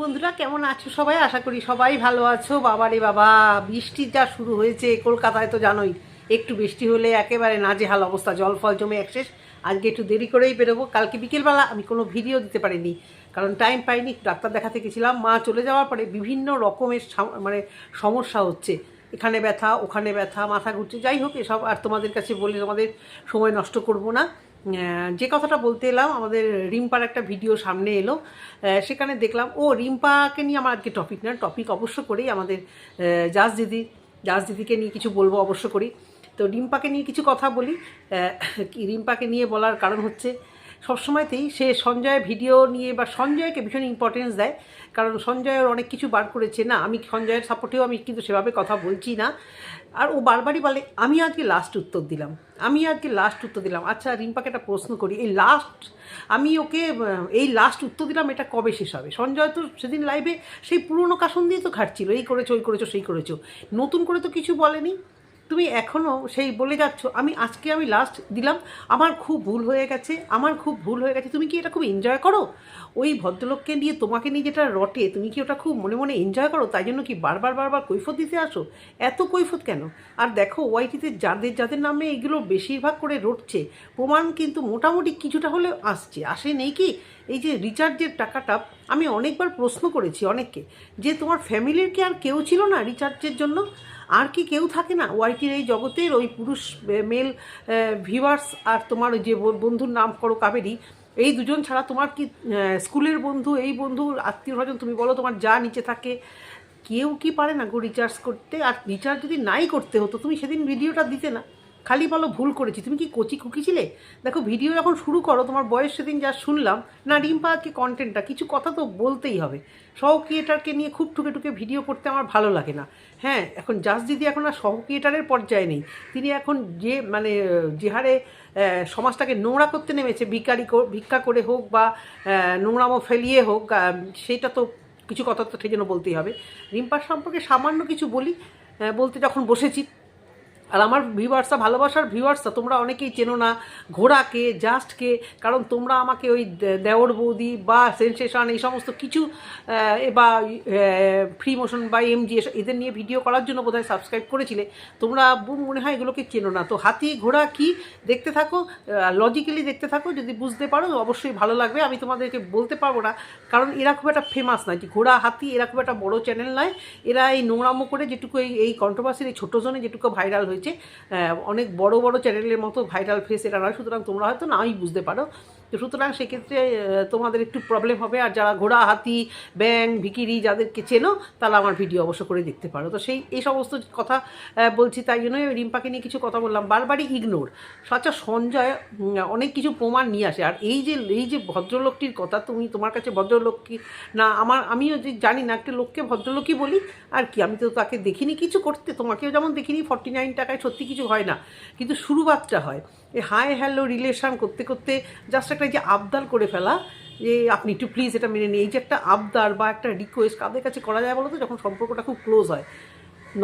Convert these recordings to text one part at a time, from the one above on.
বন্ধুরা, কেমন আছো? সবাই আশা করি সবাই ভালো আছো। বাবারে বাবা, বৃষ্টি যা শুরু হয়েছে কলকাতায় তো জানোই, একটু বৃষ্টি হলে একেবারে নাজেহাল অবস্থা, জল ফল জমে একশেষ আজকে একটু দেরি করেই বেরোবো। কালকে বিকেলবেলা আমি কোনো ভিডিও দিতে পারিনি, কারণ টাইম পাইনি ডাক্তার দেখাতে গেছিলাম। মা চলে যাওয়ার পরে বিভিন্ন রকমের মানে সমস্যা হচ্ছে। এখানে ব্যথা, ওখানে ব্যথা, মাথা ঘুরছে। যাই হোক, এসব আর তোমাদের কাছে বলে, তোমাদের সময় নষ্ট করব না। যে কথাটা বলতে এলাম, আমাদের রিম্পার একটা ভিডিও সামনে এলো। সেখানে দেখলাম, ও রিম্পাকে নিয়ে আমার আজকে টপিক না টপিক অবশ্য করেই আমাদের জাস দিদি জাজ দিদিকে নিয়ে কিছু বলব অবশ্য করি। তো রিম্পাকে নিয়ে কিছু কথা বলি। রিম্পাকে নিয়ে বলার কারণ হচ্ছে সবসময়তেই সে সঞ্জয়ের ভিডিও নিয়ে বা সঞ্জয়কে ভীষণ ইম্পর্টেন্স দেয়। কারণ সঞ্জয়ের অনেক কিছু বার করেছে। না, আমি সঞ্জয়ের সাপোর্টেও আমি কিন্তু সেভাবে কথা বলছি না। আর ও বারবারই বলে, আমি আজকে লাস্ট উত্তর দিলাম। আমি আজকে লাস্ট উত্তর দিলাম। আচ্ছা রিম্পাকে একটা প্রশ্ন করি, এই লাস্ট আমি ওকে, এই লাস্ট উত্তর দিলাম, এটা কবে শেষ হবে? সঞ্জয় তো সেদিন লাইভে সেই পুরনো কাসন দিয়ে তো খাটছিল, এই করেছ, ওই করেছ, সেই করেছ। নতুন করে তো কিছু বলেনি। তুমি এখনও সেই বলে যাচ্ছ, আমি আজকে আমি লাস্ট দিলাম, আমার খুব ভুল হয়ে গেছে, আমার খুব ভুল হয়ে গেছে, তুমি কি এটা খুব এনজয় করো? ওই ভদ্রলোককে নিয়ে তোমাকে নিয়ে যেটা রটে, তুমি কি ওটা খুব মনে মনে এনজয় করো? তাই জন্য কি বারবার বারবার কৈফত দিতে আসো? এত কৈফত কেন? আর দেখো ওয়াইটিতে যাদের যাদের নামে এগুলো বেশিরভাগ করে রটছে, প্রমাণ কিন্তু মোটামুটি কিছুটা হলেও আসছে। আসে নেই কি? এই যে রিচার্জের টাকাটা আমি অনেকবার প্রশ্ন করেছি অনেককে, যে তোমার ফ্যামিলির কি আর কেউ ছিল না রিচার্জের জন্য? আর কি কেউ থাকে না। ওয়াইটির এই জগতের ওই পুরুষ মেল ভিভার্স আর তোমার যে বন্ধুর নাম করো কাবেরি, এই দুজন ছাড়া তোমার কি স্কুলের বন্ধু, এই বন্ধু, আত্মীয় স্বজন, তুমি বলো তোমার যা নিচে থাকে। কেউ কি পারে না গো রিচার্জ করতে? আর রিচার্জ যদি নাই করতে হতো, তুমি সেদিন ভিডিওটা দিতে না। খালি বলো ভুল করেছি। তুমি কি কচি খুকি ছিলে? দেখো ভিডিও যখন শুরু করো, তোমার বয়স সেদিন যা শুনলাম, না রিম্পা আজকে কন্টেন্টটা কিছু কথা তো বলতেই হবে। সহ ক্রিয়েটারকে নিয়ে খুব টুকে টুকে ভিডিও করতে আমার ভালো লাগে না। হ্যাঁ এখন জাস দিদি এখন আর সহ ক্রিয়েটারের পর্যায়ে নেই। তিনি এখন যে মানে যে হারে সমাজটাকে নোংরা করতে নেমেছে, ভিকারি ভিক্ষা করে হোক বা নোংরামো ফেলিয়ে হোক সেটা তো কিছু কথা তো সেই জন্য বলতেই হবে। রিম্পার সম্পর্কে সামান্য কিছু বলি। বলতে যখন বসেছি আর আমার ভিউয়ার্সটা ভালোবাসার ভিউয়ার্সটা তোমরা অনেকেই চেনো না ঘোড়াকে, জাস্টকে, কারণ তোমরা আমাকে ওই দেওর বৌদি বা সেন্সেশন এই সমস্ত কিছু বা ফ্রি মোশন বা এমজি এদের নিয়ে ভিডিও করার জন্য বোধহয় সাবস্ক্রাইব করেছিলে। তোমরা মনে হয় এগুলোকে চেনো না। তো হাতি, ঘোড়া কি দেখতে থাকো লজিক্যালি দেখতে থাকো, যদি বুঝতে পারো, অবশ্যই ভালো লাগবে। আমি তোমাদেরকে বলতে পারব না, কারণ এরা খুব একটা ফেমাস নয়। যে ঘোড়া, হাতি, এরা খুব একটা বড় চ্যানেল নয়। এরা এই নোংরামো করে যেটুকু এই এই কন্ট্রোভার্সির এই ছোটো জনে যেটুকু ভাইরাল হয়েছে আহ, অনেক বড় বড় চ্যানেলের মতো ভাইরাল ফেস এটা নয় সুতরাং তোমরা হয়তো নাই বুঝতে পারো। তো সুতরাং সেক্ষেত্রে তোমাদের একটু প্রবলেম হবে। আর যারা ঘোড়া, হাতি ব্যাং ভিকিরি যাদেরকে চেনো, তারা আমার ভিডিও অবশ্য করে দেখতে পারো। তো সেই, এই সমস্ত কথা বলছি তাই জন্যই ওই রিম্পাকে নিয়ে কিছু কথা বললাম। বারবারই ইগনোর আচ্ছা সঞ্জয় অনেক কিছু প্রমাণ নিয়ে আসে। আর এই যে এই যে ভদ্রলোকটির কথা, তুমি তোমার কাছে ভদ্রলোক কি না, আমার, আমিও যে জানি না, একটা লোককে ভদ্রলোকই বলি, আর কি, আমি তো তাকে দেখিনি কিছু করতে। তোমাকেও যেমন দেখিনি ফর্টি নাইন টাকায় সত্যি কিছু হয় না। কিন্তু শুরুবাতটা হয়। এই হাই হ্যালো রিলেশান করতে করতে জাস্ট একটা যে আবদার করে ফেলা যে আপনি একটু প্লিজ এটা মেনে নিন। এই যে একটা আবদার বা একটা রিকোয়েস্ট কাদের কাছে করা যায় বলো তো যখন সম্পর্কটা খুব ক্লোজ হয়।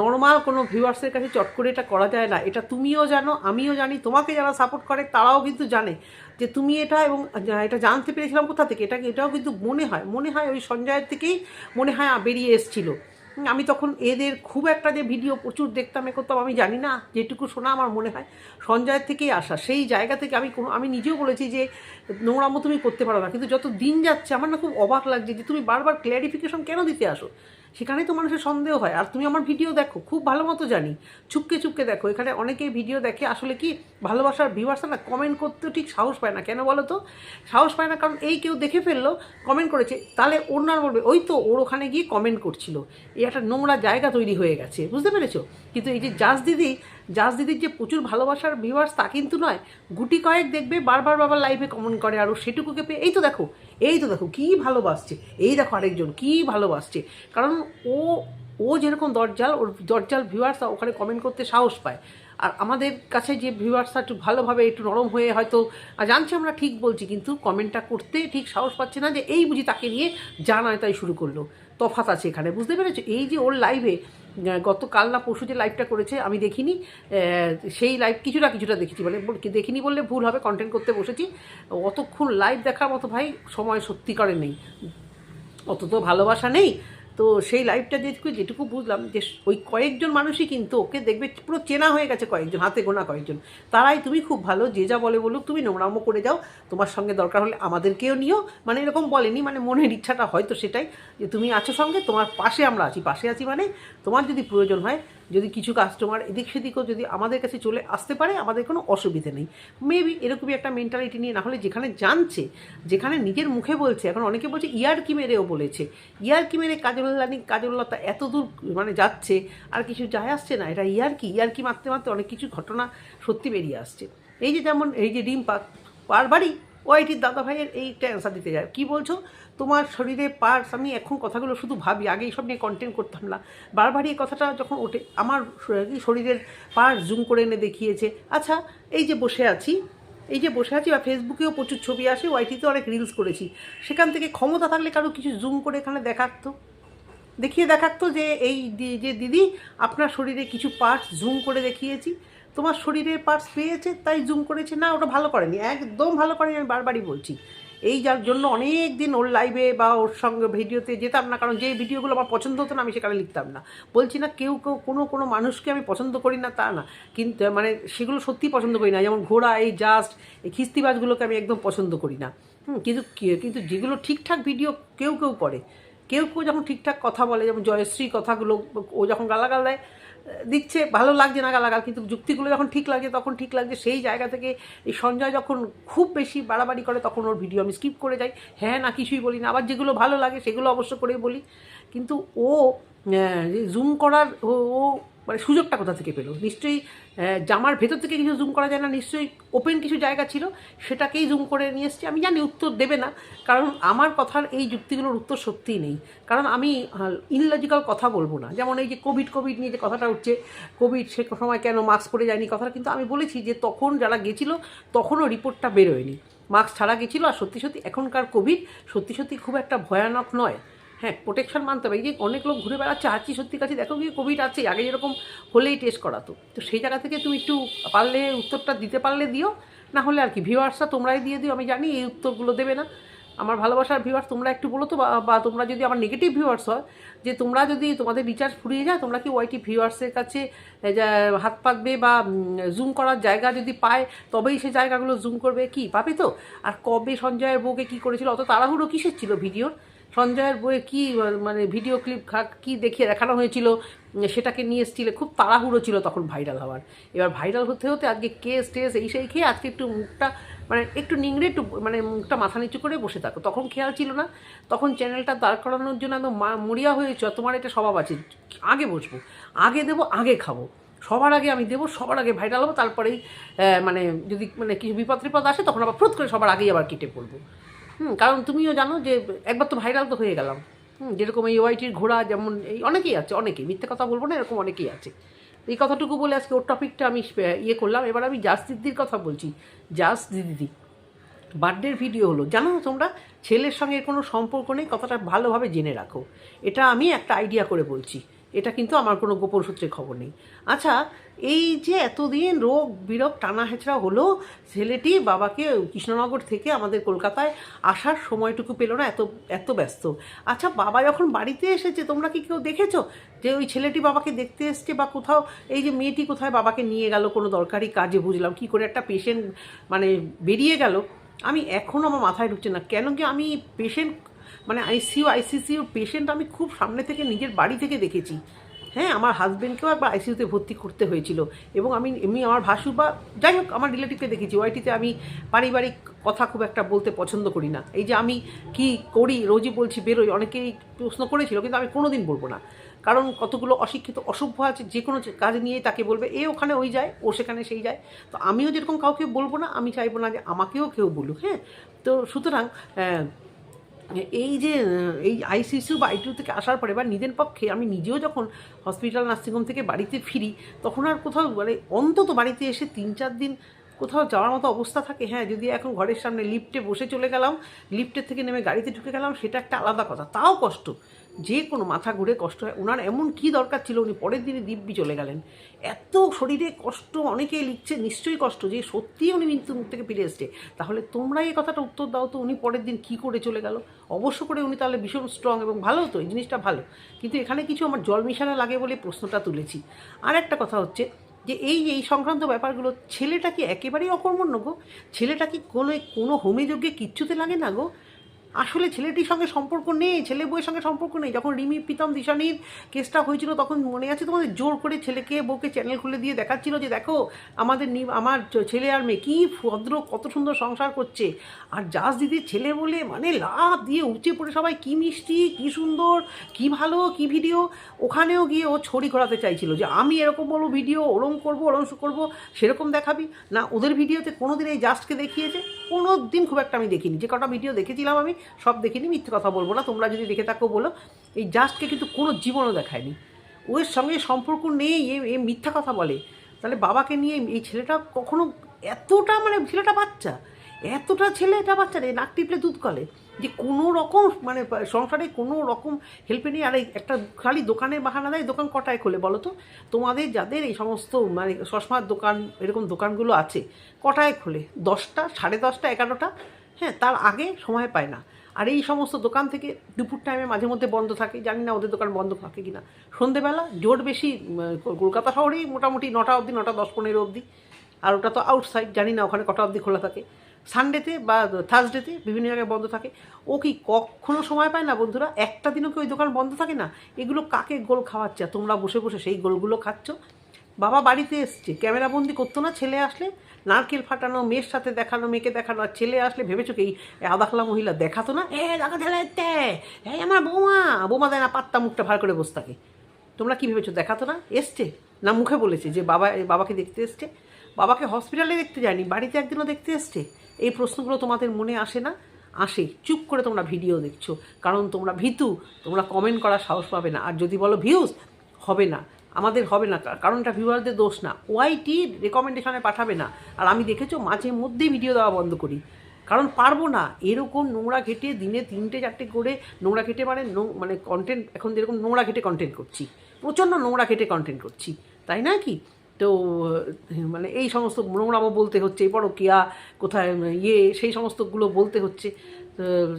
নর্মাল কোনো ভিউয়ার্সের কাছে চট করে এটা করা যায় না। এটা তুমিও জানো, আমিও জানি, তোমাকে যারা সাপোর্ট করে তারাও কিন্তু জানে যে তুমি এটা এবং এটা জানতে পেরেছিলাম কোথা থেকে? এটা, এটাও কিন্তু মনে হয় মনে হয় ওই সঞ্জয়ের থেকেই মনে হয় বেরিয়ে এসছিল। আমি তখন এদের খুব একটা যে ভিডিও প্রচুর দেখতাম, এ করতাম, আমি জানি না, যেটুকু শোনা আমার মনে হয়, সঞ্জয়ের থেকেই আসা। সেই জায়গা থেকে আমি কোনো, আমি নিজেও বলেছি যে নোংরামো তুমি করতে পারো না, কিন্তু যত দিন যাচ্ছে, আমার না খুব অবাক লাগছে যে তুমি বারবার ক্ল্যারিফিকেশন কেন দিতে আসো? সেখানেই তো মানুষের সন্দেহ হয়। আর তুমি আমার ভিডিও দেখো, খুব ভালো মতো জানি। চুপকে চুপকে দেখো, এখানে অনেকেই ভিডিও দেখে আসলে কি ভালোবাসার ভিউয়ার্সরা না কমেন্ট করতেও ঠিক সাহস পায় না। কেন বলো তো? সাহস পায় না, কারণ এই কেউ দেখে ফেলল কমেন্ট করেছে, তাহলে অন্যার বলবে, ওই তো ওর ওখানে গিয়ে কমেন্ট করছিল। এই একটা নোংরা জায়গা তৈরি হয়ে গেছে, বুঝতে পেরেছ? কিন্তু এই যে জাজ দিদি জাজ দিদির যে প্রচুর ভালোবাসার ভিউয়ার্স তা কিন্তু নয়, গুটি কয়েক দেখবে বারবার বাবার লাইভে কমেন্ট করে আর ও সেটুকুকে পেয়ে, এই তো দেখো, এই তো দেখো, কী ভালোবাসছে, এই দেখো আরেকজন, কী ভালোবাসছে। কারণ ও ও যেরকম দরজাল, ওর দরজাল ভিউয়ার্স ওখানে কমেন্ট করতে সাহস পায়। আর আমাদের কাছে যে ভিউয়ার্সরা একটু ভালোভাবে, একটু নরম হয়ে হয়তো জানছি আমরা ঠিক বলছি, কিন্তু কমেন্টটা করতে ঠিক সাহস পাচ্ছে না যে এই বুঝি তাকে নিয়ে জানায় তাই শুরু করল। তফাত আছে এখানে, বুঝতে পেরেছ? এই যে ওর লাইভে গতকাল না পরশু যে লাইভটা করেছে, আমি দেখিনি। সেই লাইভ কিছুটা কিছুটা দেখেছি। মানে দেখিনি বললে ভুল হবে কন্টেন্ট করতে বসেছি। অতক্ষণ লাইভ দেখার মতো ভাই, সময় সত্যিকারে নেই। অত তো ভালোবাসা নেই। তো সেই লাইভটা যেটুকু যেটুকু বুঝলাম যে ওই কয়েকজন মানুষই কিন্তু ওকে দেখবে পুরো চেনা হয়ে গেছে কয়েকজন, হাতে গোনা কয়েকজন। তারাই তুমি খুব ভালো, যে যা বলে বলুক, তুমি নোংরামো করে যাও। তোমার সঙ্গে দরকার হলে আমাদেরকেও নিও। মানে এরকম বলেনি মানে মনের ইচ্ছাটা হয়তো সেটাই যে তুমি আছো সঙ্গে, তোমার পাশে আমরা আছি। পাশে আছি মানে তোমার যদি প্রয়োজন হয় যদি কিছু কাস্টমার এদিক সেদিকও যদি আমাদের কাছে চলে আসতে পারে, আমাদের কোনো অসুবিধে নেই। মেবি এরকমই একটা মেন্টালিটি নিয়ে না হলে যেখানে জানছে, যেখানে নিজের মুখে বলছে, এখন অনেকে বলছে, ইয়ার কি মেরেও বলেছে? ইয়ার কি মেরে কাজল্লানি, কাজল্লতা এত দূর মানে যাচ্ছে, আর কিছু যায় আসছে না? এটা ইয়ার কি? ইয়ার কি? মারতে মারতে অনেক কিছু ঘটনা সত্যি বেরিয়ে আসছে। এই যে যেমন, এই যে ডিম পাক বারবারই ওয়াইটির দাদা ভাইয়ের এইটা অ্যান্সার দিতে যায়। কি বলছো? তোমার শরীরে পার্স আমি এখন কথাগুলো শুধু ভাবি, আগে এইসব নিয়ে কন্টেন্ট করতাম না। বারবারই এই কথাটা যখন ওঠে, আমার শরীরের পার্টস জুম করে এনে দেখিয়েছে। আচ্ছা এই যে বসে আছি, এই যে বসে আছি বা ফেসবুকেও প্রচুর ছবি আসে ওয়াইটিতে অনেক রিলস করেছি। সেখান থেকে ক্ষমতা থাকলে কারও কিছু জুম করে এখানে দেখাতো? দেখিয়ে দেখাতো যে এই যে দিদি, আপনার শরীরে কিছু পার্টস জুম করে দেখিয়েছি। তোমার শরীরের পার্টস পেয়েছে, তাই জুম করেছে, না, ওটা ভালো করেনি, একদম ভালো করেনি, আমি বারবারই বলছি। এই যার জন্য অনেক দিন ওর লাইভে বা ওর সঙ্গে ভিডিওতে যেতাম না, কারণ যে ভিডিওগুলো আমার পছন্দ হতো না, আমি সেখানে লিখতাম না। বলছি না, কেউ কেউ, কোনো কোনো মানুষকে আমি পছন্দ করি না, তা না। কিন্তু মানে সেগুলো সত্যিই পছন্দ করি না, যেমন ঘোড়া, এই জাস্ট এই খিস্তিবাজগুলোকে আমি একদম পছন্দ করি না। কিন্তু কিন্তু যেগুলো ঠিকঠাক ভিডিও কেউ কেউ করে। কেউ কেউ যখন ঠিকঠাক কথা বলে, যেমন জয়শ্রী কথাগুলো, ও যখন গালাগাল দেয় দিচ্ছে, ভালো লাগছে না গালাগাল কিন্তু যুক্তিগুলো যখন ঠিক লাগে তখন ঠিক লাগছে সেই জায়গা থেকে এই সঞ্জয় যখন খুব বেশি বাড়াবাড়ি করে, তখন ওর ভিডিও আমি স্কিপ করে যাই। হ্যাঁ না, কিছুই বলি না, আবার যেগুলো ভালো লাগে সেগুলো অবশ্য করে বলি। কিন্তু ও জুম করার ও মানে সুযোগটা কোথা থেকে পেল? নিশ্চয়ই জামার ভেতর থেকে কিছু জুম করা যায় না, নিশ্চয়ই ওপেন কিছু জায়গা ছিল, সেটাকেই জুম করে নিয়ে এসেছি। আমি জানি উত্তর দেবে না, কারণ আমার কথার এই যুক্তিগুলোর উত্তর সত্যিই নেই। কারণ আমি ইনলজিক্যাল কথা বলব না। যেমন এই যে কোভিড কোভিড নিয়ে যে কথাটা উঠছে কোভিড সে সময় কেন মাস্ক পরে যায়নি কথাটা, কিন্তু আমি বলেছি যে তখন যারা গেছিল, তখনও রিপোর্টটা বেরোয়নি। মাস্ক ছাড়া গেছিল, আর সত্যি সত্যি এখনকার কোভিড সত্যি সত্যি খুব একটা ভয়ানক নয়। হ্যাঁ প্রোটেকশন মানতে হবে। এই যে অনেক লোক ঘুরে বেড়াচ্ছে আছি সত্যি কাছে দেখো কি কোভিড আছে, আগে যেরকম হলেই টেস্ট করাতো। তো সেই জায়গা থেকে তুমি একটু পারলে, উত্তরটা দিতে পারলে দিও, না হলে আর কি। ভিউয়ার্সরা তোমরাই দিয়ে দিও, আমি জানি এই উত্তরগুলো দেবে না। আমার ভালোবাসার ভিউয়ার্স তোমরা একটু বলো তো, বা- তোমরা যদি আমার নেগেটিভ ভিউয়ার্স হয়, যে তোমরা যদি তোমাদের রিচার্জ ফুরিয়ে যায়, তোমরা কি ওয়াইটি ভিউয়ার্সের কাছে হাত পাতবে বা জুম করার জায়গা যদি পায়, তবেই সে জায়গাগুলো জুম করবে? কি? পাবে তো? আর কবে সঞ্জয়ের বউকে কি করেছিল? অত তাড়াহুড়ো কিসের ছিল ভিডিওর? সঞ্জয়ের বইয়ে কি মানে ভিডিও ক্লিপ কি দেখিয়ে দেখানো হয়েছিল, সেটাকে নিয়ে এসেছিলে খুব তাড়াহুড়ো ছিল তখন ভাইরাল হওয়ার। এবার ভাইরাল হতে হতে আজকে কেস টেস এই সেই খেয়ে আজকে একটু মুখটা মানে একটু নিংড়ে একটু মানে মুখটা মাথা নিচু করে বসে থাকো। তখন খেয়াল ছিল না, তখন চ্যানেলটা দাঁড় করানোর জন্য একদম মরিয়া হয়েছ তোমার এটা স্বভাব আছে, আগে বসবো, আগে দেবো, আগে খাব। সবার আগে আমি দেবো, সবার আগে ভাইরাল হব, তারপরেই মানে যদি মানে কিছু বিপদ টিপদ আসে, তখন আবার প্রোধ করে সবার আগেই আবার কেটে পড়ব। হুম, কারণ তুমিও জানো যে একবার তো ভাইরাল তো হয়ে গেলাম। হুম, যেরকম এই ওয়াইটির ঘোড়া যেমন এই অনেকেই আছে, অনেকেই, মিথ্যে কথা বলব না, এরকম অনেকেই আছে। এই কথাটুকু বলে আজকে ওর টপিকটা আমি ইয়ে করলাম। এবার আমি জাস দিদির কথা বলছি। জাস দিদি বার্থডের ভিডিও হলো। জানো তোমরা, ছেলের সঙ্গে কোনো সম্পর্ক নেই, কথাটা ভালোভাবে জেনে রাখো। এটা আমি একটা আইডিয়া করে বলছি। এটা কিন্তু আমার কোনো গোপন সূত্রে খবর নেই। আচ্ছা এই যে এতদিন রোগ বিরোগ টানা হেঁচড়া হলো, ছেলেটি বাবাকে কৃষ্ণনগর থেকে আমাদের কলকাতায় আসার সময়টুকু পেল না, এত এত ব্যস্ত। আচ্ছা বাবা যখন বাড়িতে এসেছে, তোমরা কি কেউ দেখেছ যে ওই ছেলেটি বাবাকে দেখতে এসছে বা কোথাও, এই যে মেয়েটি কোথায় বাবাকে নিয়ে গেল, কোনো দরকারি কাজে বুঝলাম, কি করে একটা পেশেন্ট মানে বেরিয়ে গেল? আমি এখনও আমার মাথায় ঢুকছে না। কেন কি আমি পেশেন্ট মানে আইসিইউ আইসিসিউ পেশেন্ট আমি খুব সামনে থেকে নিজের বাড়ি থেকে দেখেছি। হ্যাঁ আমার হাজব্যান্ডকেও একবার আইসিইউতে ভর্তি করতে হয়েছিল এবং আমি এমনি আমার ভাসু বা যাই হোক, আমার রিলেটিভকে দেখেছি। ওয়াইটিতে আমি পারিবারিক কথা খুব একটা বলতে পছন্দ করি না। এই যে আমি কি করি, রোজই বলছি, বেরোই, অনেকেই প্রশ্ন করেছিল, কিন্তু আমি কোনো দিন বলব না। কারণ কতগুলো অশিক্ষিত, অসভ্য আছে, যে কোনো কাজ নিয়েই তাকে বলবে, এ ওখানে ওই যায়, ও সেখানে সেই যায়। তো আমিও যেরকম কাউকে বলব না, আমি চাইব না যে আমাকেও কেউ বলুক হ্যাঁ? তো সুতরাং এই যে, এই আইসিসিউ বা আইটিউ থেকে আসার পরে বা নিজের পক্ষে আমি নিজেও যখন হসপিটাল নার্সিংহোম থেকে বাড়িতে ফিরি, তখন আর কোথাও মানে অন্তত বাড়িতে এসে তিন চার দিন কোথাও যাওয়ার মতো অবস্থা থাকে। হ্যাঁ যদি এখন ঘরের সামনে লিফটে বসে চলে গেলাম লিফটের থেকে নেমে গাড়িতে ঢুকে গেলাম, সেটা একটা আলাদা কথা। তাও কষ্ট। যে কোনো মাথা ঘুরে কষ্ট হয়। ওনার এমন কি দরকার ছিল, উনি পরের দিনে দিব্যি চলে গেলেন। এত শরীরে কষ্ট, অনেকেই লিখছে, নিশ্চয়ই কষ্ট, যে সত্যিই উনি মৃত্যু মুখ থেকে ফিরে এসছে। তাহলে তোমরা এই কথাটা উত্তর দাও তো, উনি পরের দিন কী করে চলে গেল? অবশ্য করে উনি তাহলে ভীষণ স্ট্রং এবং ভালো তো, এই জিনিসটা ভালো। কিন্তু এখানে কিছু আমার জল মিশানো লাগে বলে প্রশ্নটা তুলেছি। আর একটা কথা হচ্ছে যে, এই এই সংক্রান্ত ব্যাপারগুলো, ছেলেটা কি একেবারেই অকর্মণ্য গো? ছেলেটা কি কোনো কোনো হোমেযজ্ঞে কিচ্ছুতে লাগে না গো? আসলে ছেলেটির সঙ্গে সম্পর্ক নেই, ছেলে বউয়ের সঙ্গে সম্পর্ক নেই। যখন রিমি প্রীতম দিশানির কেসটা হয়েছিল, তখন মনে আছে তোমাদের জোর করে ছেলেকে বউকে চ্যানেল খুলে দিয়ে দেখাচ্ছিল যে, দেখো, আমাদের আমার ছেলে আর মেয়ে, কী ভদ্র, কত সুন্দর সংসার করছে। আর জাস দিদির ছেলে বলে মানে লাভ দিয়ে উঁচে পড়ে সবাই, কী মিষ্টি, কী সুন্দর, কী ভালো, কী ভিডিও। ওখানেও গিয়ে ও ছড়ি ঘোরাতে চাইছিল যে, আমি এরকম বলব ভিডিও, ওরম করব ওরম করব, সেরকম দেখাবি? না, ওদের ভিডিওতে কোনো দিন এই জাস্টকে দেখিয়েছে কোনো দিন খুব একটা আমি দেখিনি। যে কটা ভিডিও দেখেছিলাম আমি সব দেখিনি, মিথ্যে কথা বলব না। তোমরা যদি দেখে থাকো বলো, এই জাস্টকে কিন্তু কোনো জীবনও দেখায়নি। ওর সঙ্গে সম্পর্ক নেই, এ মিথ্যা কথা বলে। তাহলে বাবাকে নিয়ে এই ছেলেটা কখনো এতটা মানে ছেলেটা বাচ্চা, এতটা ছেলে এটা বাচ্চা রে নাক টিপলে দুধ কলে। যে কোনো রকম মানে সংসারে কোনো রকম হেল্পে নেই। আর একটা খালি দোকানের বাহানা দেয়, দোকান কটায় খোলে বলো তো? তোমাদের যাদের এই সমস্ত মানে চশমার দোকান, এরকম দোকানগুলো আছে, কটায় খোলে? দশটা, সাড়ে দশটা, এগারোটা? হ্যাঁ তার আগে সময় পায় না। আর এই সমস্ত দোকান থেকে দুপুর টাইমে মাঝে মধ্যে বন্ধ থাকে। জানি না ওদের দোকান বন্ধ থাকে কি না সন্ধেবেলা জোর বেশি কলকাতা শহরেই মোটামুটি নটা অবধি, নটা দশ পনেরো অবধি। আর ওটা তো আউটসাইড জানি না ওখানে কটা অবধি খোলা থাকে। সানডেতে বা থার্সডেতে বিভিন্ন জায়গায় বন্ধ থাকে। ও কি কখনো সময় পায় না বন্ধুরা? একটা দিনও কি ওই দোকান বন্ধ থাকে না? এগুলো কাকে গোল খাওয়াচ্ছে? তোমরা বসে বসে সেই গোলগুলো খাচ্ছ। বাবা বাড়িতে এসছে। ক্যামেরাবন্দি করতো না, ছেলে আসলে নারকেল ফাটানো, মেয়ের সাথে দেখানো, মেয়েকে দেখানো, আর ছেলে আসলে ভেবেছো কি আদাখলা মহিলা দেখাতো না? এ, দেখা ঠেলা এই আমার বৌমা। বৌমা দেয় না, পাত্তা মুখটা ভার করে বসে থাকে। তোমরা কী ভেবেছো দেখাতো না? এসছে। না, মুখে বলেছে যে, বাবা বাবাকে দেখতে এসছে। বাবাকে হসপিটালে দেখতে যায়নি, বাড়িতে একদিনও দেখতে এসছে? এই প্রশ্নগুলো তোমাদের মনে আসে না? আসে। চুপ করে তোমরা ভিডিও দেখছ। কারণ তোমরা ভীতু, তোমরা কমেন্ট করার সাহস পাবে না। আর যদি বলো ভিউজ হবে না। আমাদের হবে না কা- কারণ এটা ভিউয়ারদের দোষ না। ওয়াইটি রেকমেন্ডেশনে পাঠাবে না। আর আমি দেখেছ, মাঝে মধ্যেই ভিডিও দেওয়া বন্ধ করি। কারণ পারব না। এরকম নোংরা ঘেটে দিনে তিনটে, চারটে করে নোংরা ঘেটে মানে মানে কন্টেন্ট এখন যেরকম নোংরা ঘেটে কন্টেন্ট করছি। প্রচণ্ড নোংরা ঘেটে কন্টেন্ট করছি। তাই না কি? তো মানে এই সমস্ত নোংরামো বলতে হচ্ছে বড় কিয়া কোথায় ইয়ে সেই সমস্তগুলো বলতে হচ্ছে।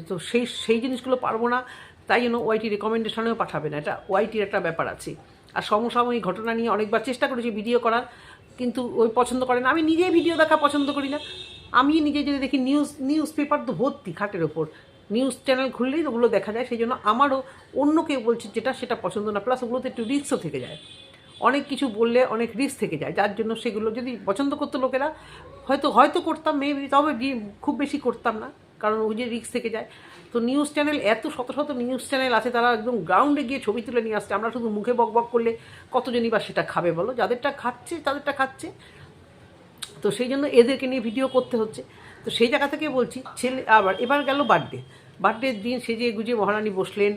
তো সেই সেই জিনিসগুলো পারব না। তাই জন্য ওয়াইটি রেকমেন্ডেশনেও পাঠাবে না। এটা ওয়াইটির একটা ব্যাপার আছে। আর সমসাময়িক ঘটনা নিয়ে অনেকবার চেষ্টা করেছি ভিডিও করার, কিন্তু ওই পছন্দ করে না। আমি নিজেই ভিডিও দেখা পছন্দ করি না। আমি নিজে যদি দেখি নিউজ নিউজ পেপার তো ভর্তি খাটের ওপর। নিউজ চ্যানেল খুললেই ওগুলো দেখা যায়, সেই জন্য আমারও অন্য কেউ বলছে যেটা সেটা পছন্দ না প্লাস ওগুলোতে একটু রিস্কও থেকে যায়। অনেক কিছু বললে অনেক রিস্ক থেকে যায়, যার জন্য সেগুলো যদি পছন্দ করতো লোকেরা, হয়তো হয়তো করতাম মেবি তবে খুব বেশি করতাম না। কারণ ওই যে রিস্ক থেকে যায় তো নিউজ চ্যানেল এত শত শত নিউজ চ্যানেল আছে তারা একদম গ্রাউন্ডে গিয়ে ছবি তুলে নিয়ে আসছে আমরা শুধু মুখে বক বক করলে কতজনই বা সেটা খাবে বলো যাদেরটা খাচ্ছে তাদেরটা খাচ্ছে তো সেই জন্য এদেরকে নিয়ে ভিডিও করতে হচ্ছে তো সেই জায়গা থেকে বলছি ছেলে আবার এবার গেল বার্থডে বার্থডের দিন সেজে গুজে মহারানী বসলেন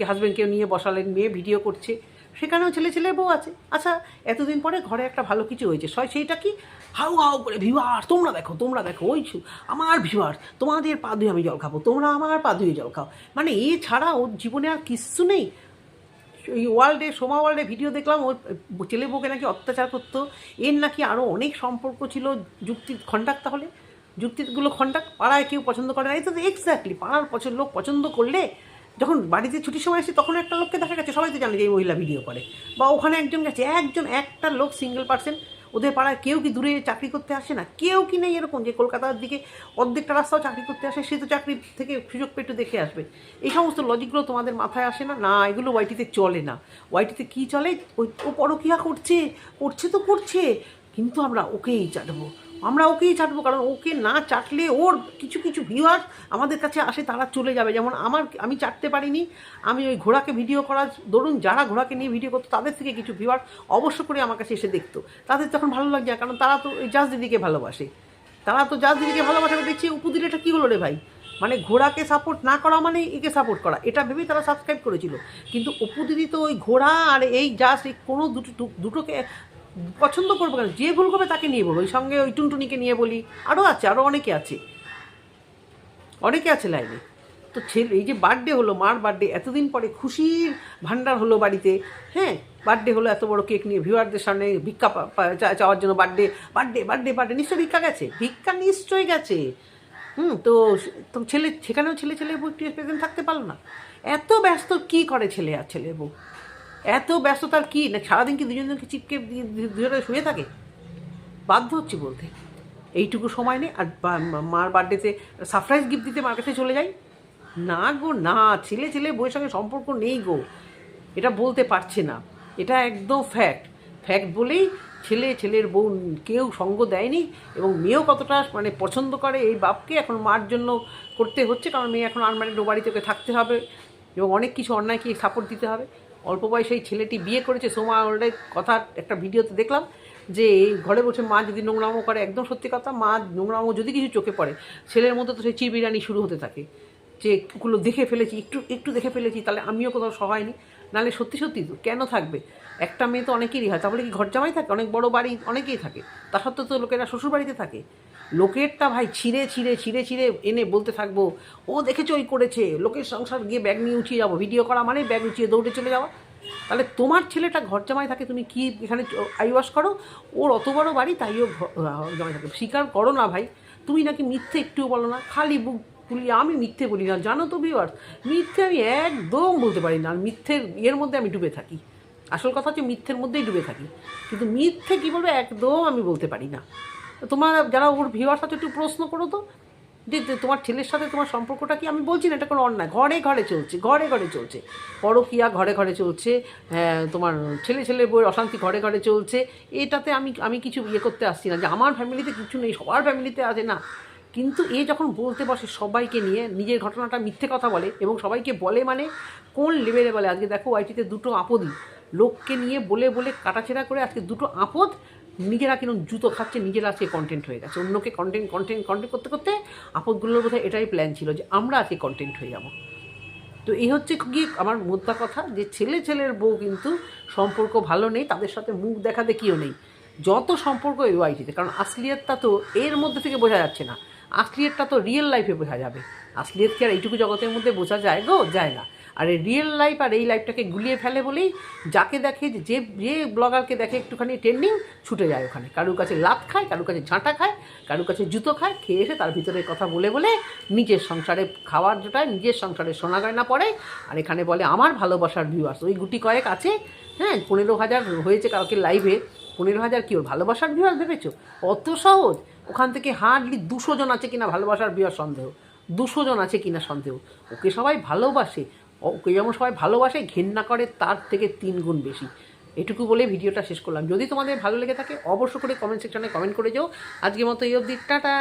হাজব্যান্ডকেও নিয়ে বসালেন মেয়ে ভিডিও করছে সেখানেও ছেলে ছেলে বউ আছে। আচ্ছা এতদিন পরে ঘরে একটা ভালো কিছু হয়েছে। সয় সেইটা কি? হাউ হাউ করে ভিউয়ার তোমরা দেখো তোমরা দেখো, ওই আমার ভিউয়ার তোমাদের পা ধুয়ে আমি জল খাব, তোমরা আমার পা ধুয়ে জল খাও। মানে এছাড়া ওর জীবনে আর কিচ্ছু নেই। এই ওয়ার্ল্ডে, সোমা ওয়ার্ল্ডে ভিডিও দেখলাম, ওর ছেলে বউকে নাকি অত্যাচার করতো। এর নাকি আরও অনেক সম্পর্ক ছিল যুক্তির খন্ডাক তাহলে? যুক্তিগুলো খন্ডাক পাড়ায় কেউ পছন্দ করে না। এই তো এক্স্যাক্টলি পাড়ার পছন্দ লোক পছন্দ করলে যখন বাড়িতে ছুটির সময় আসে, তখন একটা লোককে দেখা গেছে, সবাই তো জানে যে এই মহিলা ভিডিও করে। বা ওখানে একজন গেছে, একজন, একটা লোক সিঙ্গেল পার্সেন্ট ওদের পাড়ায় কেউ কি দূরে চাকরি করতে আসে না? কেউ কি নেই এরকম যে কলকাতার দিকে অর্ধেকটা রাস্তাও চাকরি করতে আসে, সে তো চাকরি থেকে সুযোগ একটু দেখে আসবে। এই সমস্ত লজিকগুলো তোমাদের মাথায় আসে না? না, এগুলো ওয়াইটিতে চলে না। ওয়াইটিতে কী চলে? ও পরকিয়া করছে করছে তো করছে, কিন্তু আমরা ওকেই চাটবো আমরা ওকেই চাটবো, কারণ ওকে না চাটলে ওর কিছু কিছু ভিউয়ার আমাদের কাছে আসে, তারা চলে যাবে। যেমন আমার, আমি চাটতে পারিনি, আমি ওই ঘোড়াকে ভিডিও করার দরুন যারা ঘোড়াকে নিয়ে ভিডিও করতো, তাদের থেকে কিছু ভিউয়ার অবশ্য করে আমার কাছে এসে দেখতো। তাদের তখন ভালো লাগে কারণ তারা তো ওই জাজ দিদিকে ভালোবাসে। তারা তো জাজ দিদিকে ভালোবাসে দেখছি উপদিন এটা কী হলো রে ভাই? মানে ঘোড়াকে সাপোর্ট না করা মানে একে সাপোর্ট করা, এটা ভেবেই তারা সাবস্ক্রাইব করেছিল। কিন্তু অপু দিদি তো ওই ঘোড়া আর এই জাস্ট এই কোনো দুটো, দুটোকে পছন্দ করব কেন? যে ভুল করবে তাকে নিয়ে বলব। ওই সঙ্গে ওই টুনটুনিকে নিয়ে বলি। আরও আছে আরও অনেকে আছে। অনেকে আছে লাইনে। তো ছেলে, এই যে বার্থডে হলো, মার বার্থডে, এতদিন পরে খুশির ভান্ডার হলো বাড়িতে। হ্যাঁ বার্থডে হলো এত বড় কেক নিয়ে, ভিউয়ারদের সামনে ভিক্ষা চাওয়ার জন্য বার্থডে বার্থডে বার্থডে বার্থডে, নিশ্চয়ই ভিক্ষা গেছে। ভিক্ষা নিশ্চয়ই গেছে। হুম, তো তো ছেলে, সেখানেও ছেলে ছেলে বউ প্রেজেন্ট থাকতে পারল না। এত ব্যস্ত কি করে ছেলে আর ছেলে বউ? এত ব্যস্ততার কি? না সারাদিন কি দুজনকে চিপকে দুজনে শুয়ে থাকে? বাধ্য হচ্ছে বলতে। এইটুকু সময় নেই আর মার বার্থডেতে সারপ্রাইজ গিফট দিতে মার কাছে চলে যাই। না গো, না, ছেলে ছেলে বউয়ের সঙ্গে সম্পর্ক নেই গো। এটা বলতে পারছে না। এটা একদম ফ্যাক্ট ফ্যাক্ট বলেই ছেলে ছেলের বউ কেউ সঙ্গ দেয়নি এবং মেয়েও কতটা মানে পছন্দ করে এই বাপকে এখন মার জন্য করতে হচ্ছে। কারণ মেয়ে এখন আনমারিড ও বাড়িতে ওকে থাকতে হবে এবং অনেক কিছু অন্যায়কে সাপোর্ট দিতে হবে। অল্প বয়সে এই ছেলেটি বিয়ে করেছে, সোমা অলরেডি কথা একটা ভিডিওতে দেখলাম যে ঘরে বসে মা যদি নোংরামো করে, একদম সত্যি কথা মা নোংরামো যদি কিছু চোখে পড়ে, ছেলের মধ্যে তো সেই চিরবিরানি শুরু হতে থাকে। যে ওগুলো দেখে ফেলেছি, একটু একটু দেখে ফেলেছি, তাহলে আমিও কোথাও সহায় নি নাহলে সত্যি সত্যি তো কেন থাকবে? একটা মেয়ে তো অনেকেরই হয়, তাহলে কি ঘর জামাই থাকে? অনেক বড় বাড়ি অনেকেই থাকে। তা সত্ত্বেও তো লোকেরা শ্বশুর বাড়িতে থাকে। লোকেরটা ভাই ছিঁড়ে ছিঁড়ে ছিঁড়ে ছিঁড়ে এনে বলতে থাকব, ও দেখেছ ওই করেছে, লোকের সংসার গিয়ে ব্যাগ নিয়ে উঠিয়ে যাব ভিডিও করা মানে ব্যাগ উঠিয়ে দৌড়ে চলে যাওয়া। তাহলে তোমার ছেলেটা ঘর জামাই থাকে, তুমি কি এখানে আইওয়াস করো? ওর অত বড় বাড়ি তাইও জামাই থাকে। স্বীকার করো না ভাই, তুমি নাকি মিথ্যে একটুও বলো না, খালি বুক ফুলিয়ে, আমি মিথ্যে বলি না, জানো তো বিওয়ার মিথ্যে আমি একদম বলতে পারি না, মিথ্যের ইয়ের মধ্যে আমি ডুবে থাকি। আসল কথা হচ্ছে মিথ্যের মধ্যেই ডুবে থাকি, কিন্তু মিথ্যে কী বলব একদম আমি বলতে পারি না। তোমার যারা ওর ভিউয়ার্স সাথে একটু প্রশ্ন করো তো। যে তোমার ছেলের সাথে তোমার সম্পর্কটা কি? আমি বলছি না এটা কোনো অন্যায়। ঘরে ঘরে চলছে ঘরে ঘরে চলছে। পরকিয়া ঘরে ঘরে চলছে হ্যাঁ, তোমার ছেলে ছেলের বইয়ের অশান্তি ঘরে ঘরে চলছে। এটাতে আমি আমি কিছু ইয়ে করতে আসছি না যে আমার ফ্যামিলিতে কিছু নেই সবার ফ্যামিলিতে আছে না। কিন্তু এ যখন বলতে বসে সবাইকে নিয়ে নিজের ঘটনাটা মিথ্যে কথা বলে এবং সবাইকে বলে মানে কোন লেভেলে বলে? আজকে দেখো ওয়াইটিতে দুটো আপদই। লোককে নিয়ে বলে বলে কাটাছেড়া করে আজকে দুটো আপদ নিজেরা কীরকম জুতো খাচ্ছে, নিজেরা আজকে কন্টেন্ট হয়ে গেছে। অন্যকে কন্টেন্ট কন্টেন্ট কন্টেন্ট করতে করতে আপদগুলোর বোধহয় এটাই প্ল্যান ছিল যে আমরা আজকে কন্টেন্ট হয়ে যাব। তো এই হচ্ছে কি আমার মোদ্দা কথা যে ছেলে ছেলের বউ কিন্তু সম্পর্ক ভালো নেই, তাদের সাথে মুখ দেখা দেখিও নেই। যত সম্পর্ক ওয়াইটিতে কারণ আসলিয়তটা তো এর মধ্যে থেকে বোঝা যাচ্ছে না। আসলিয়তটা তো রিয়েল লাইফে বোঝা যাবে। আসলিয়ত কি আর এইটুকু জগতের মধ্যে বোঝা যায় গো? যায় না। আর এই রিয়েল লাইফ আর এই লাইফটাকে গুলিয়ে ফেলে বলেই যাকে দেখে যে যে ব্লগারকে দেখে একটুখানি ট্রেন্ডিং ছুটে যায় ওখানে। কারুর কাছে লাত খায়, কারুর কাছে ঝাঁটা খায়, কারুর কাছে জুতো খায়, খেয়ে এসে তার ভিতরে কথা বলে বলে নিজের সংসারে খাওয়ার জোটায় নিজের সংসারে সোনা গয়না পড়ে আর এখানে বলে, আমার ভালোবাসার ভিউয়ার্স ওই গুটি কয়েক আছে হ্যাঁ পনেরো হাজার হয়েছে কাউকে লাইভে পনেরো হাজার কি ওর ভালোবাসার ভিউয়ার্স ভেবেছো? অত সহজ? ওখান থেকে হার্ডলি দুশো জন আছে কিনা ভালোবাসার ভিউয়ার সন্দেহ। দুশো জন আছে কিনা সন্দেহ? ওকে সবাই ভালোবাসে। ওকে যেমন সবাই ভালোবাসে ঘেন্না করে, তার থেকে তিন গুণ বেশি। এটুকু বলে ভিডিওটা শেষ করলাম। যদি তোমাদের ভালো লেগে থাকে অবশ্য করে কমেন্ট সেকশনে কমেন্ট করে যাও। আজকের মতো এই অবধি, টাটা!